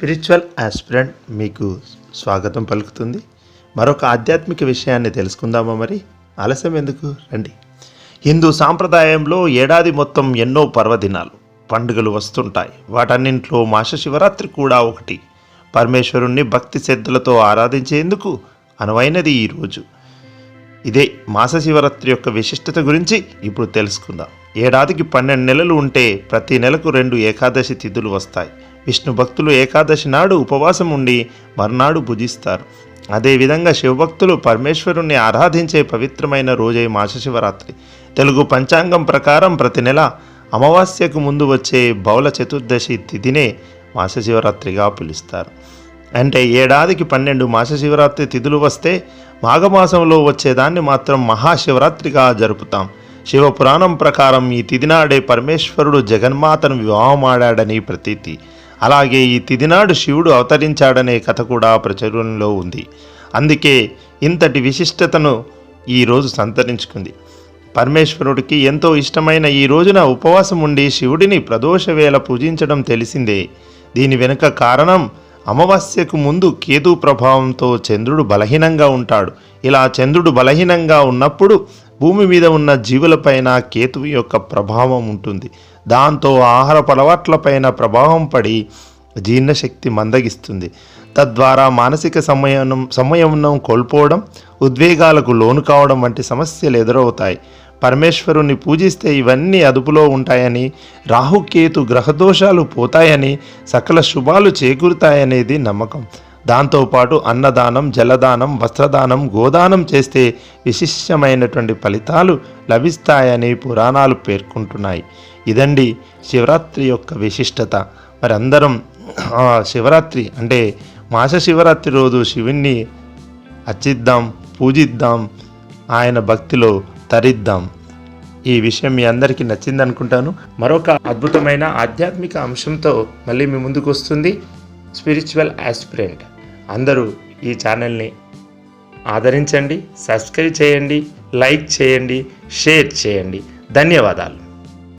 Spiritual aspirant మీకు స్వాగతం పలుకుతుంది. మరొక ఆధ్యాత్మిక విషయాన్ని తెలుసుకుందామా మరి? ఆలస్యం ఎందుకు? రండి. హిందూ సాంప్రదాయంలో ఏడాది మొత్తం ఎన్నో పర్వదినాలు పండుగలు వస్తుంటాయి. వాటన్నింట్లో మాస శివరాత్రి కూడా ఒకటి. పరమేశ్వరుణ్ణి భక్తి శ్రద్ధలతో ఆరాధించేందుకు అనువైనది ఈ రోజు. ఇదే మాస శివరాత్రి యొక్క విశిష్టత గురించి ఇప్పుడు తెలుసుకుందాం. ఏడాదికి పన్నెండు నెలలు ఉంటే ప్రతి నెలకు రెండు ఏకాదశి తిథులు వస్తాయి. విష్ణు భక్తులు ఏకాదశి నాడు ఉపవాసం ఉండి మర్నాడు భుజిస్తారు. అదేవిధంగా శివభక్తులు పరమేశ్వరుణ్ణి ఆరాధించే పవిత్రమైన రోజే మాసశివరాత్రి. తెలుగు పంచాంగం ప్రకారం ప్రతి నెల అమావాస్యకు ముందు వచ్చే బౌల చతుర్దశి తిథినే మాస శివరాత్రిగా పిలుస్తారు. అంటే ఏడాదికి పన్నెండు మాసశివరాత్రి తిథులు వస్తే మాఘమాసంలో వచ్చేదాన్ని మాత్రం మహాశివరాత్రిగా జరుపుతాం. శివపురాణం ప్రకారం ఈ తిథినాడే పరమేశ్వరుడు జగన్మాతను వివాహమాడాడని ప్రతీతి. అలాగే ఈ తిదినాడు శివుడు అవతరించాడనే కథ కూడా ప్రచురణలో ఉంది. అందుకే ఇంతటి విశిష్టతను ఈరోజు సంతరించుకుంది. పరమేశ్వరుడికి ఎంతో ఇష్టమైన ఈ రోజున ఉపవాసం ఉండి శివుడిని ప్రదోషవేళ పూజించడం తెలిసిందే. దీని వెనుక కారణం అమావాస్యకు ముందు కేతు ప్రభావంతో చంద్రుడు బలహీనంగా ఉంటాడు. ఇలా చంద్రుడు బలహీనంగా ఉన్నప్పుడు భూమి మీద ఉన్న జీవులపైన కేతువు యొక్క ప్రభావం ఉంటుంది. దాంతో ఆహారపు అలవాట్లపైన ప్రభావం పడి జీర్ణశక్తి మందగిస్తుంది. తద్వారా మానసిక సమయం సమయం కోల్పోవడం ఉద్వేగాలకు లోను కావడం వంటి సమస్యలు ఎదురవుతాయి. పరమేశ్వరుని పూజిస్తే ఇవన్నీ అదుపులో ఉంటాయని రాహుకేతు గ్రహదోషాలు పోతాయని సకల శుభాలు చేకూరుతాయనేది నమ్మకం. దాంతోపాటు అన్నదానం జలదానం వస్త్రదానం గోదానం చేస్తే విశిష్టమైనటువంటి ఫలితాలు లభిస్తాయని పురాణాలు పేర్కొంటున్నాయి. ఇదండి శివరాత్రి యొక్క విశిష్టత. మరి అందరం శివరాత్రి అంటే మాస శివరాత్రి రోజు శివుణ్ణి అర్చిద్దాం పూజిద్దాం ఆయన భక్తిలో తరిద్దాం. ఈ విషయం మీ అందరికీ నచ్చింది అనుకుంటాను మరొక అద్భుతమైన ఆధ్యాత్మిక అంశంతో మళ్ళీ మీ ముందుకు వస్తుంది. Spiritual aspirant. అందరూ ఈ ఛానల్ని ఆదరించండి సబ్స్క్రైబ్ చేయండి లైక్ చేయండి షేర్ చేయండి. ధన్యవాదాలు.